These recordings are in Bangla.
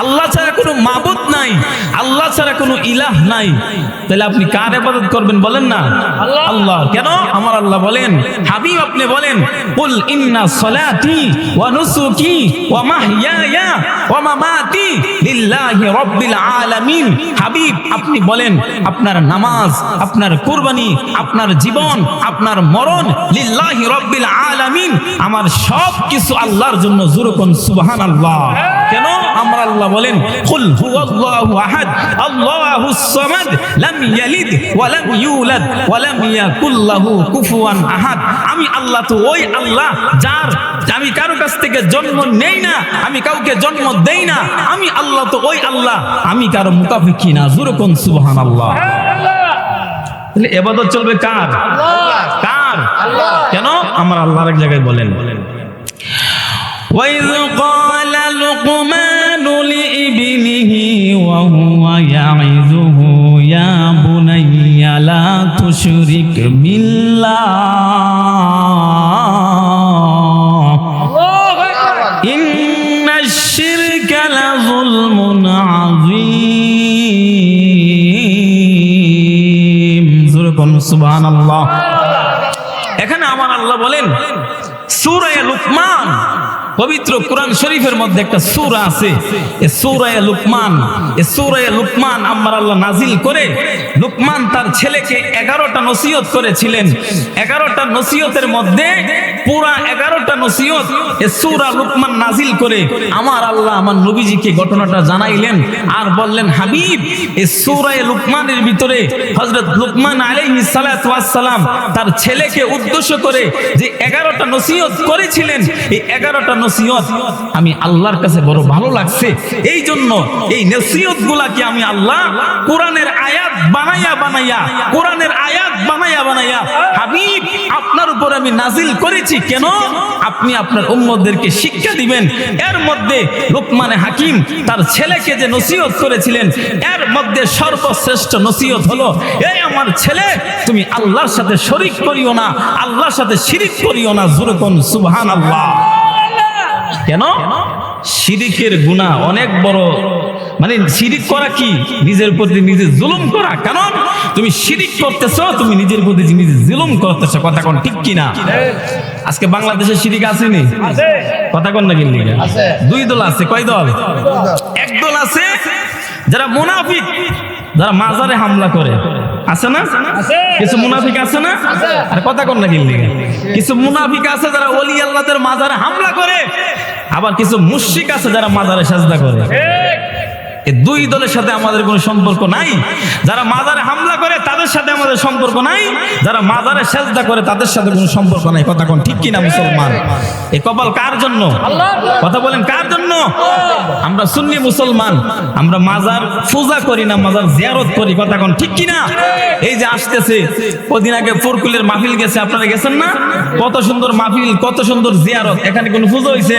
আল্লাহ ছাড়া কোনো মাবুদ নাই। আল্লাহ ছাড়া কোনো ইলাহ নাই। তাহলে আপনি কার ইবাদত করবেন বলেন না? আল্লাহ। কেন? আমার আল্লাহ বলেন, হাবিব আপনি বলেন, কুল ইন্না সলাতি ওয়া নুসুকি ওয়া মাহইয়ায়া ওয়া মামাতি লিল্লাহি রাব্বিল আলামিন। হাবিব, আপনি বলেন, আপনার নামাজ, আপনার কুরবানি, আপনার জীবন, আপনার মরণ লিল্লাহি রাব্বিল আলামিন। আমার সব কিছু আল্লাহর জন্য জুরুকুন সুবহানাল্লাহ। কেন? আমরা আল্লাহ বলেন, কুল হুয়াল্লাহু আহাদ আল্লাহু সামাদ লাম ইয়ালিদ ওয়া লাম ইউলাদ ওয়া লাম ইয়াকুল লাহু কুফুয়ান আহাদ। আমি আল্লাহ তো ওই আল্লাহ যার আমি কারও কাছ থেকে জন্ম নেই না আমি কাউকে জন্ম দেই না। আমি আল্লাহ তো ওই আল্লাহ। আমি কারও মুকাফিকি না জুরকন সুবহানাল্লাহ। তাহলে এবাদত চলবে কার? কার? কেন? আমার আল্লাহর এক জায়গায় বলেন। বলেন। ওয়াইল تشرك بالله পবিত্র কোরআন শরীফের মধ্যে একটা সূরা আছে। এই সূরা লুকমান এই সূরা লুকমান আমার আল্লাহ নাজিল করে লুকমান তার ছেলেকে 11টা নসিহত করেছিলেন। 11টা নসিহতের মধ্যে পুরা 11টা নসিহত এই সূরা লুকমান নাজিল করে আমার আল্লাহ আমার নবীজিকে ঘটনাটা জানাইলেন আর বললেন, হাবিব এই সূরা লুকমানের ভিতরে হযরত লুকমান আলাইহিস সালাতু ওয়াস সালাম তার ছেলেকে উদ্দেশ্য করে যে 11টা নসিহত করেছিলেন, এই 11টা নসিহত আমি আল্লাহর কাছে বড় ভালো লাগছে। এই জন্য এই নসিহত গুলাকে আমি আল্লাহ কোরআনের আয়াত বানাইয়া বানাইয়া, কোরআনের আয়াত বানাইয়া বানাইয়া, হাবিব, আপনার উপর আমি নাজিল করেছি। কেন? আপনি আপনার উম্মতদেরকে শিক্ষা দিবেন। এর মধ্যে লোকমানে হাকিম তার ছেলেকে যে নসিহত করেছিলেন, এর মধ্যে সর্বশ্রেষ্ঠ নসিহত হলো এই আমার ছেলে, তুমি আল্লাহর সাথে শরিক করিও না, আল্লাহর সাথে শিরিক করিও না, জুরকন সুবহান আল্লাহ কেন? শিরিকের গুণা অনেক বড়। মানে শিরিক করা কি? নিজের প্রতি নিজে জুলুম করা। কারণ তুমি শিরিক করতেছো তুমি নিজের প্রতি নিজে জুলুম করতেছো। কথা কোন ঠিক কিনা? আজকে বাংলাদেশে শিরিক আসেনি? কথা কোন না কিনলি দুই দল আছে কয় দল। এক দল আছে যারা মুনাফিক যারা মাজারে হামলা করে। আছে না? কিছু মুনাফিক আছে না? আর কথা কোন না কিনলি কিছু মুনাফিক আছে যারা ওলি আল্লাহদের মাজারে হামলা করে আবার কিছু মুশরিক আছে যারা মাজারে সাজদা করে। দুই দলের সাথে আমাদের কোনো সম্পর্ক নাই। যারা মাজারে হামলা করে, তাদের সাথে আমাদের সম্পর্ক নাই। যারা মাজারে সেজদা করে, তাদের সাথে কোনো সম্পর্ক নাই। কথা কোন ঠিক কিনা, মুসলমান? এই কপাল কার জন্য? কথা বলেন, কার জন্য? আমরা সুন্নি মুসলমান। আমরা মাজার পূজা করি না, মাজার জিয়ারত করি। কথা কোন ঠিক কিনা? এই যে আসতেছে, কদিন আগে ফোরকুলের মাহফিল গেছে, আপনারা গেছেন না? কত সুন্দর মাহফিল, কত সুন্দর জিয়ারত। এখানে কোনো পুজো হইছে?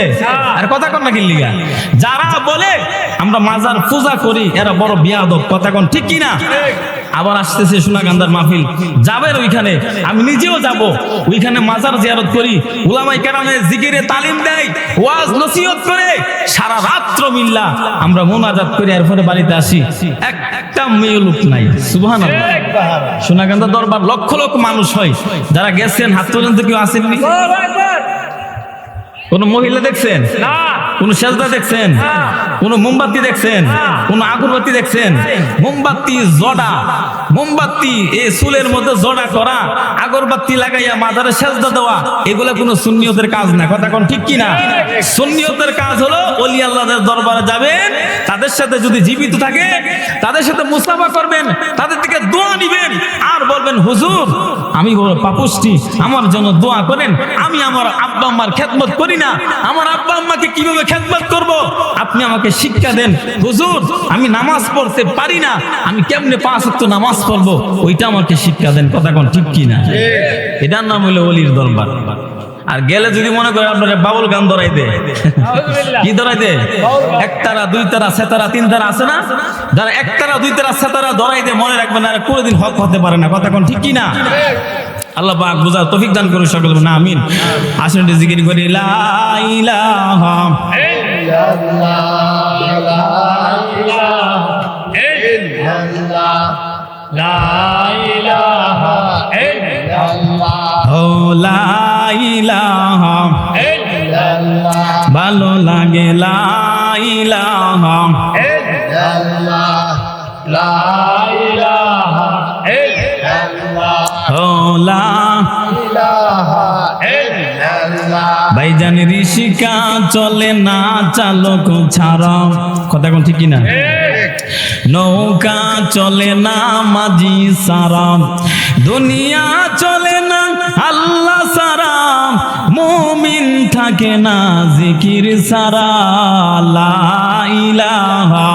আর কথা কোন না কিনলিগা যারা বলে, আমরা মাজার পূজা করি, এরা বড় বিয়াদব, কথা কোন, ঠিক কিনা? আবার আসতেছে সোনাগান্ধার মাহফিল। যাবেন ওইখানে, আমি নিজেও যাব। ওইখানে মাজার জিয়ারত করি। উলামাই কেরামে জিকিরে তালিম দেয়, ওয়াজ নসিহত করে, সারা রাত্র মিল্লা আমরা মোনাজাত করে, এরপরে বাড়িতে আসি। একটা মেয়ে লোক নাই সুবহান সোনাগান্ধা দরবার লক্ষ লক্ষ মানুষ হয়। যারা গেছেন, হাত পর্যন্ত কেউ আসেননি? কোন মহিলা দেখছেন? কোন সেজদা দেখছেন? কোন মোমবাতি দেখছেন? কোন আগরবাতি দেখছেন? মোমবাতি জড়া, মোমবাতি এই চুলের মধ্যে জড়া করা, আগরবাতি লাগাইয়া মাজারে সেজদা দেওয়া, এগুলা কোনো সুন্নিয়তের কাজ না। কথা কোন ঠিক কি না সুন্নিয়তের কাজ হলো অলি আল্লাহদের দরবারে যাবেন, তাদের সাথে যদি জীবিত থাকে, তাদের সাথে মুসাফা করবেন, তাদের থেকে দোয়া নিবেন, আর বলবেন, হুজুর, আমি বড় পাপুষ্টি, আমার জন্য দোয়া করেন, আমি আমার আব্বা আম্মার খেদমত করি না। আমার আব্বা আম্মাকে কীভাবে খেদমত করব। আপনি আমাকে শিক্ষা দেন। হুজুর আমি নামাজ পড়তে পারি না। আমি কেমনে পাঁচ ওয়াক্ত নামাজ পড়ব? ওইটা আমাকে শিক্ষা দেন। কথা কোন ঠিক কি না এটার নাম হলো অলির দরবার। আর গেলে যদি মনে করে আপনার বাবুল গান ধরাই দে কি ধরাই দে একতারা দুই তারা সেতারা তিন তারা আছে না? যারা একতারা দুই তারা সেতারা ধরাই দে মনে রাখবেন আর কোনোদিন হক হতে পারে না। কথা কোন ঠিক কি না? আল্লাহ পাক বুঝার তৌফিক দান করুন সকল। না আমিন। আসুন জিকির করি। লা ইলাহা। লা ইলাহা ভালো লাগে লা ইলাহা ও লা ভাইজান ঋষিকা চলে না, চালক ছাড়া। কথা কোন ঠিক নৌকা চলে না মাঝি সারা। দুনিয়া চলে না আল্লাহ সারা। মুমিন থাকে না জিকির সারা। লা ইলাহা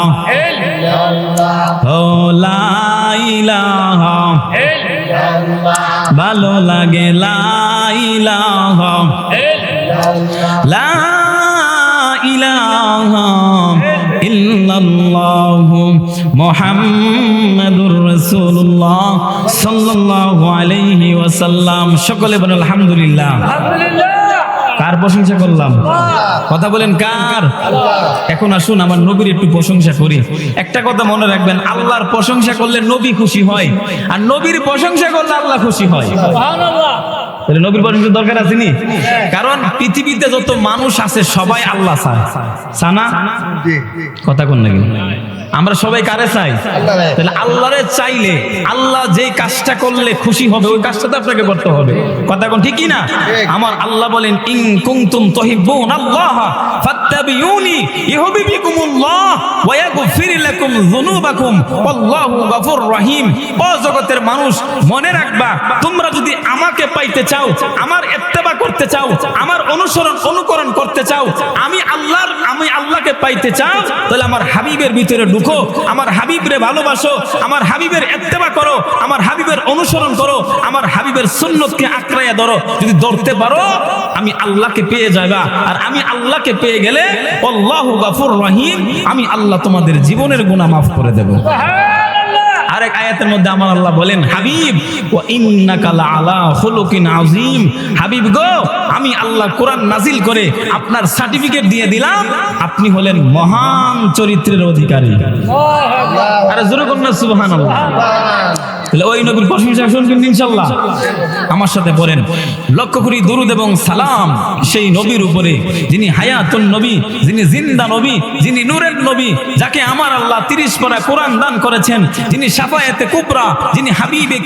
ও লা ইলাহা। ভালো লাগে লা ইলাহা। লা ইলাহা। ইল্লাল্লাহু মুহাম্মাদুর রাসূলুল্লাহ সাল্লাল্লাহু আলাইহি ওয়াসাল্লাম। সকলে বলেন আলহামদুলিল্লাহ। কার প্রশংসা করলাম? কথা বলেন কার? এখন আসুন আমার নবীর একটু প্রশংসা করি। একটা কথা মনে রাখবেন আল্লাহর প্রশংসা করলে নবী খুশি হয় আর নবীর প্রশংসা করলে আল্লাহ খুশি হয়। তাহলে নবীর প্রশংসা দরকার আছে নি? কারণ পৃথিবীতে যত মানুষ আছে সবাই আল্লাহ চায়। সানা কথা কোন নাকি আমরা সবাই কারে চাই? তাহলে আল্লাহরে চাইলে আল্লাহ যেই কাজটা করলে খুশি হবে ওই কাজটা তো আপনাকে করতে হবে। কথা কোন ঠিক কি না? আমার আল্লাহ বলেন ইন কুনতুম তুহিব্বুন আল্লাহ ফাত্তাবিউনি ইউহিব্বুকুমুল্লাহ ওয়া ইয়াগফির লাকুম যুনুবাকুম ওয়াল্লাহু গফুর রহিম। ও জগতের মানুষ মনে রাখবা তোমরা যদি আমাকে পাইতে চাও আমার ইত্তেবা করতে চাও, আমার অনুসরণ, অনুকরণ করতে চাও, আমি আল্লাহর, আমি আল্লাহকে পাইতে চাও, তাহলে আমার হাবিবের ভিতরে ঢুকো, আমার হাবিবরে ভালোবাসো, আমার হাবিবের ইত্তেবা করো, আমার হাবিবের অনুসরণ করো, আমার হাবিবের সুন্নতকে আঁকড়াইয়া ধরো। যদি ধরতে পারো, আমি আল্লাহকে পেয়ে যাবা। আর আমি আল্লাহকে পেয়ে গেলে, আল্লাহু গাফুর রহিম, আমি আল্লাহ তোমাদের জীবনের গুনাহ মাফ করে দেব। আরেক আয়াতের মধ্যে আমার আল্লাহ বলেন হাবিব ও ইন্নাকাল আলা খুলুকিন আযীম। হাবিব গো আমি আল্লাহ কোরআন নাজিল করে আপনার সার্টিফিকেট দিয়ে দিলাম। আপনি হলেন মহান চরিত্রের অধিকারী। আরে জোরে কন্যা সুবহান সুবহানাল্লাহ। তাহলে ওই নবীর প্রশংসা শুনবেন ইনশাল্লাহ। আমার সাথে পড়েন। লক্ষ্য করি দুরুদ এবং সালাম সেই নবীর উপরে। যিনি হায়াতুন নবী, যিনি জিন্দা নবী, যিনি নবী, যাকে আমার আল্লাহ তিরিশ কোরআন দান করেছেন। যিনি কুবরা, যিনি হাবিবে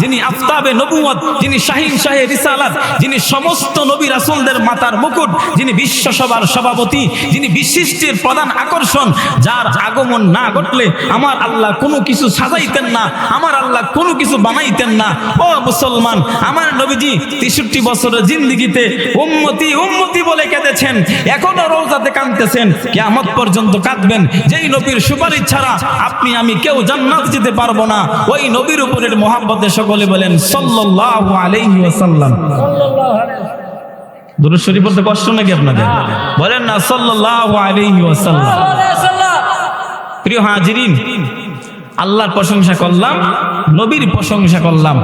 যিনি আফতাবে নবুয়ত যিনি শাহিন শাহে রিসালাত, যিনি সমস্ত নবী রাসূলদের মাতার মুকুট, যিনি বিশ্ব সভার সভাপতি, যিনি বিশিষ্টের প্রধান আকর্ষণ, যার আগমন না ঘটলে আমার আল্লাহ কোনো কিছু সাজাইতেন না। আমার আল্লাহ কোনো কিছু বানাইতেন না। ও মুসলমান, আমার নবীজি তেষট্টি বছরের জিন্দিগিতে উম্মতি উম্মতি বলে কেঁদেছেন। এখনও রোজাতে কাঁদতেছেন। কিয়ামত পর্যন্ত কাঁদবেন। যেই নবীর সুপারিশ ছাড়া আপনি, আমি কেউ জান্নাত যেতে পারব না। ওই নবীর উপরের মোহাব্বতে সকলে বলেন, সাল্লাল্লাহু আলাইহি ওয়াসাল্লাম। কষ্ট নাকি আপনাদের? বলেন না, সাল্লাল্লাহু আলাইহি ওয়াসাল্লাম। প্রিয় হাজিরিন আল্লাহর প্রশংসা করলাম, নবীর প্রশংসা করলাম।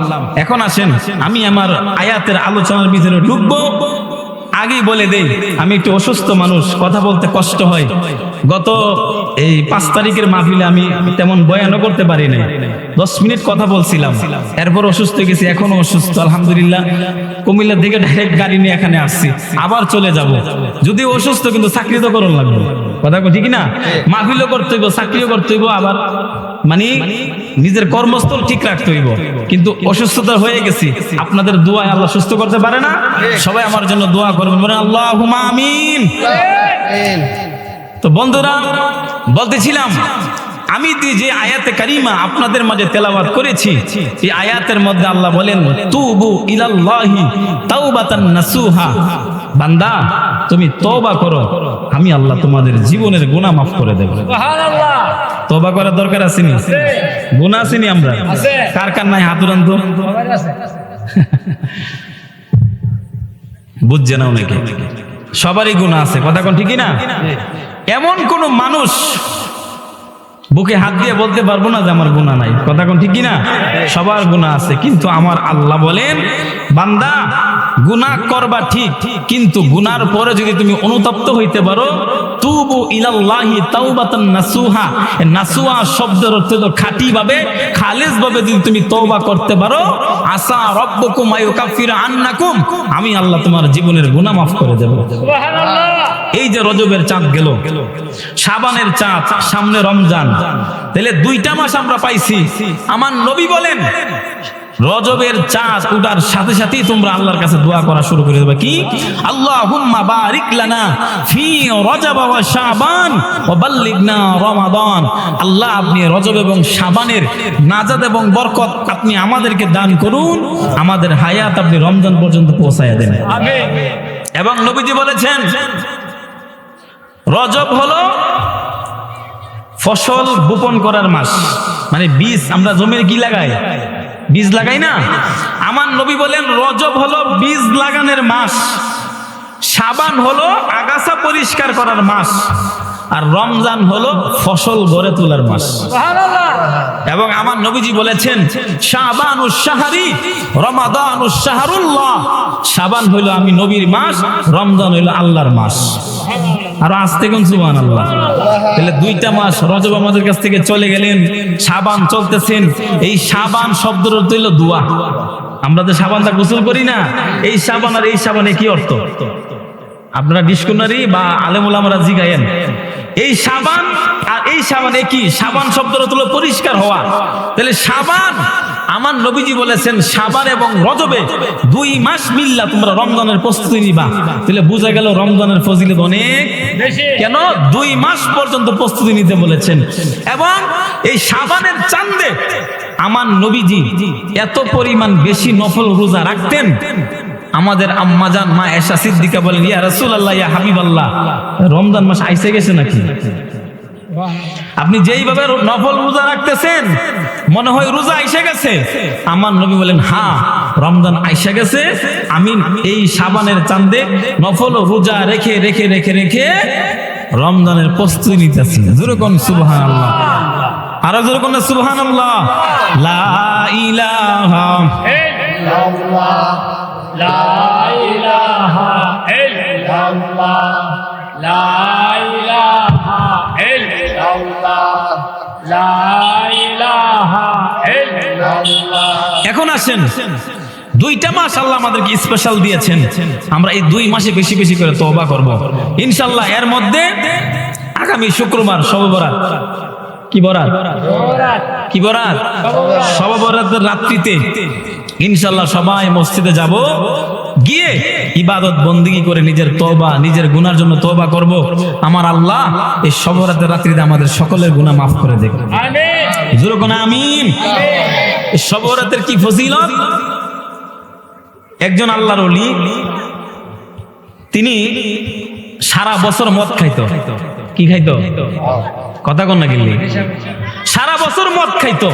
এখন আসেন, আমি আমার আয়াতের আলোচনার ভিতরে ঢুকবো। আগেই বলে দেই, আমি একটু অসুস্থ মানুষ, কথা বলতে কষ্ট হয়। গত এই পাঁচ তারিখের মাহফিলে আমি তেমন বয়ানও করতে পারি নাই। দশ মিনিট কথা বলছিলাম। এরপর অসুস্থ গেছি এখনও অসুস্থ, আলহামদুলিল্লাহ। কুমিল্লা থেকে ডাইরেক্ট গাড়ি নিয়ে এখানে আসছি, আবার চলে যাব। যদি অসুস্থ, কিন্তু চাকরি তো করুন লাগবে। কথা কই ঠিক না? মাহফিলও করতে হইব, চাকরিও করতে হইব, আবার মানে নিজের কর্মস্থল ঠিক রাখতে হইব। কিন্তু অসুস্থতা হয়ে গেছি আপনাদের দোয়ায় আল্লাহ সুস্থ করতে পারে না? সবাই আমার জন্য দোয়া করবেন বলেন আল্লাহ আমিন। তো বন্ধুরা বলতেছিলাম আমি দি যে আয়াতে কারিমা আপনাদের মাঝে তেলাওয়াত করেছি এই আয়াতের মধ্যে আল্লাহ বলেন তুবু ইলাল্লাহি তাওবাতান নাসুহা। বান্দা তুমি তওবা করো আমি আল্লাহ তোমাদের জীবনের গুনাহ মাফ করে দেব। তওবা করার দরকার আছে। নি গুনাহ আছে নি আমরা কার কার নাই হাত উড়ান তো? বুঝছে না অনেকে। সবারই গুণা আছে কথা কোন ঠিকই না? এমন কোন মানুষ বুকে হাত দিয়ে বলতে পারব না যে আমার গুণা নাই কথা কোন ঠিকই না? সবার গুণা আছে কিন্তু আমার আল্লাহ বলেন বান্দা গুনাহ করবা ঠিক কিন্তু গুনার পরে যদি তুমি অনুতপ্ত হইতে পারো তুবু ইলাল্লাহি তাওবাতান নাসুহা। নাসুহা শব্দের অর্থ হলো খাঁটি ভাবে খালেজ ভাবে যদি তুমি তওবা করতে পারো আসা রব্বুকুম আয়ুকাফির আন্নাকুম আমি আল্লাহ তোমার জীবনের গুনাহ মাফ করে দেব। এই যে রজবের চাঁদ গেল সাবানের চাঁদ সামনে রমজান। তাহলে দুইটা মাস আমরা পাইছি। আমার নবী বলেন রজবের চাঁদ উঠার সাথে সাথেই তোমরা আল্লাহর কাছে দোয়া করা শুরু করে দেবে। কি? আল্লাহুম্মা বারিক লানা ফি রজব ওয়া শাবান ওয়া বাল্লিগনা রমাদান। আল্লাহ আপনি রজব এবং শাবানের নাজাত এবং বরকত আপনি আমাদেরকে দান করুন। আমাদের হায়াত আপনি রমজান পর্যন্ত পৌঁছায়া দেন। এবং নবীজি বলেছেন রজব হলো ফসল বপন করার মাস। মানে বীজ আমরা জমির কি লাগাই? বীজ লাগাই না? আমার নবী বলেন, রজব হলো বীজ লাগানোর মাস, সাবান হলো আগাছা পরিষ্কার করার মাস। আর রমজান হলো ফসল গড়ে তোলার মাস। এবং আমার নবীজি বলেছেন রমাদান শাহরুল্লাহ। শাবান হইল আমি নবীর মাস রমজান হইল আল্লাহর মাস। আর আজ থেকে সুবান আল্লাহ তাহলে দুইটা মাস রজব আমাদের কাছ থেকে চলে গেলেন সাবান চলতেছেন। এই সাবান শব্দের অর্থ হইল দোয়া। আমরা তো সাবানটা গোসল করি না এই সাবান আর এই সাবানে কি অর্থ? আপনারা ডিসকোনারি বা আলেমুল আমরা জিগায়েন এই সাবান আর এই সাবান একই সাবান অর্থ হলো পরিষ্কার হওয়া। তাহলে সাবান আমার নবীজি বলেছেন সাবান এবং রজবে দুই মাস মিল্লা তোমরা রমজানের প্রস্তুতি নিবা। তাহলে বোঝা গেল রমজানের ফজিলত অনেক। কেন? দুই মাস পর্যন্ত প্রস্তুতি নিতে বলেছেন। এবং এই সাবানের চান্দে আমার নবীজি এত পরিমাণ বেশি নফল রোজা রাখতেন। আমাদের আম্মাজান মা এসা সিদ্দিকা বলেন, ইয়া রাসূলুল্লাহ, ইয়া হাবিবাল্লাহ। রমজান মাস আইসে গেছে নাকি? আপনি যেইভাবে নফল রোজা রাখতেছেন, মনে হয় রোজা আইসে গেছে। আমার নবী বলেন হ্যাঁ রমজান আইসা গেছে। আমি এই সাবানের চান্দে নফল রোজা রেখে রেখে রেখে রেখে রমজানের প্রস্তুতি নিতেছি। যেরকম সুবহান আল্লাহ আর যেরকম সুবহান আল্লাহ লা ইলাহা لا লা লা এখন আসেন। দুইটা মাস আল্লাহ আমাদেরকে স্পেশাল দিয়েছেন। আমরা এই দুই মাসে বেশি বেশি করে তবা করব। ইনশাল্লাহ এর মধ্যে আগামী শুক্রবার সববরাত। কি বরাত? কি বরাত? সববরাতের রাত্রিতে ইনশাল্লাহ সবাই মসজিদে যাব। গিয়ে ইবাদত বন্দিগি করে নিজের তোবা নিজের গুনার জন্য তোবা করব। আমার আল্লাহ এই সবরাতে রাত্রিতে আমাদের সকলের গুণা মাফ করে দেবে আমিন। সবরাতের কি একজন আল্লাহর অলি তিনি সারা বছর মদ খাইত। কি খাইত? কথা কন্যা না সারা বছর মদ খাইত।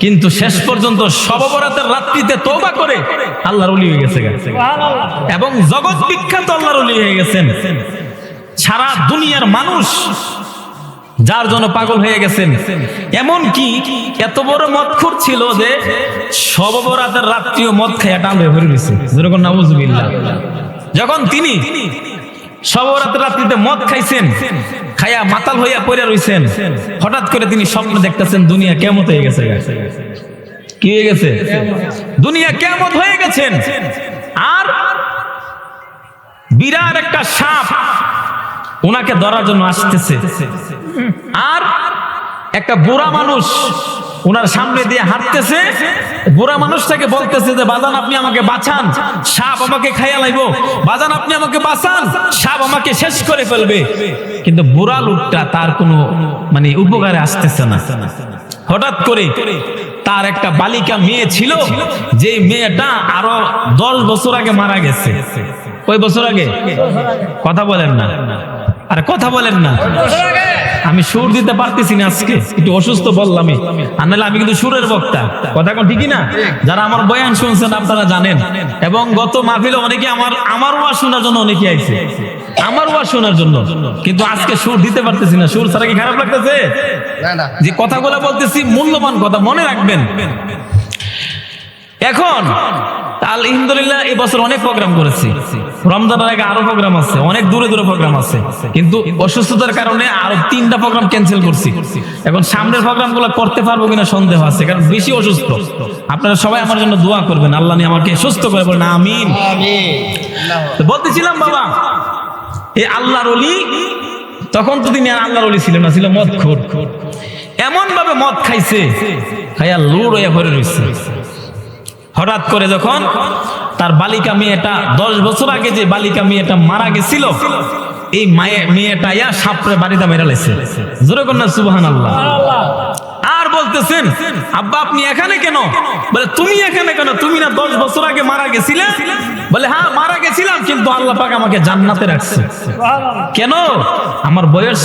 কিন্তু শেষ পর্যন্ত সবরাতের রাত্রিতে তোবা করে আল্লাহর উলি হয়ে গেছে এবং জগৎ বিখ্যাত আল্লাহর উলি হয়ে গেছেন। সারা দুনিয়ার মানুষ যার জন্য পাগল হয়ে গেছেন। এমন কি এত বড় মদ খুর ছিল যে সবরাতের রাত্রিও মদ খাইয়া টান হয়ে ভরে গেছে যেরকম যখন তিনি সবরাতের রাত্রিতে মদ খাইছেন, খাইয়া মাতাল হইয়া পড়ে রইছেন, হঠাৎ করে তিনি স্বপ্ন দেখতেছেন, দুনিয়া কেমন হয়ে গেছে কি হয়ে গেছে? দুনিয়া কেমন হয়ে গেছেন। আর বিরাট একটা সাপ ওনাকে ধরার জন্য আসতেছে। আর একটা বুড়া মানুষ ওনার সামনে দিয়ে হাঁটতেছে, বুড়া মানুষটাকে বলতেছে যে, বাজান, আপনি আমাকে বাঁচান, সাপ আমাকে খাইয়া লাইব। বাজান, আপনি আমাকে বাঁচান, সাপ আমাকে শেষ করে ফেলবে। কিন্তু বুড়া লোকটা তার কোনো মানে উপকারে আসতেছে না। হঠাৎ করে তার একটা বালিকা মেয়ে ছিল যে মেয়েটা আরও দশ বছর আগে মারা গেছে। কয় বছর আগে? কথা বলেন না। আরে, কথা বলেন না। আমি সুর দিতে পারতেছি না আজকে। একটু অসুস্থ বললাম আর নাহলে আমি কিন্তু সুরের বক্তা। কথা কোন ঠিকই না? যারা আমার বয়ান শুনছেন আপনারা জানেন। এবং গত মাহফিলে অনেকে আমার আমার ওয়াজ শোনার জন্য অনেকে আইছে। আমার ওয়া শোনার জন্য। কিন্তু আজকে সুর দিতে পারতেছি না। সুর ছাড়া কি খারাপ লাগতেছে? যে কথাগুলো বলতেছি মূল্যবান কথা মনে রাখবেন। এখন আলহামদুলিল্লাহ এই বছর অনেক প্রোগ্রাম করেছি। রমজানের আগে আরও প্রোগ্রাম আছে, অনেক দূরে দূরে প্রোগ্রাম আছে। কিন্তু অসুস্থতার কারণে আরও তিনটা প্রোগ্রাম ক্যান্সেল করছি। এখন সামনের প্রোগ্রামগুলো করতে পারব কিনা সন্দেহ আছে, কারণ বেশি অসুস্থ। আপনারা সবাই আমার জন্য দোয়া করবেন, আল্লাহ নিয়ে আমাকে সুস্থ করে বলেন, আমিন। বলতেছিলাম, বাবা এই আল্লাহর অলি তখন তো তিনি আর আল্লাহর অলি ছিলেন না, ছিল মদ খোর। এমন ভাবে মদ খাইছে, খাইয়া লুড় হয়ে ভরে রয়েছে হঠাৎ করে যখন তার বালিকা মেয়েটা দশ বছর আগে যে বালিকা মেয়েটা মারা গেছিল, এই মায়ে মেয়েটা ইয়া সাপড়ে বাড়িতে মেরা লেছে। জোরে কন্যা সুবাহান আল্লাহ আর বলতেছেন, আব্বা, আপনি এখানে কেন? বলে, তুমি এখানে কেন? তুমি না দশ বছর আগে মারা গেছিলে? বলে হ্যাঁ মারা গেছিলাম, কিন্তু আল্লাহ পাক আমাকে জান্নাতে রাখছে। কেন? আমার বয়স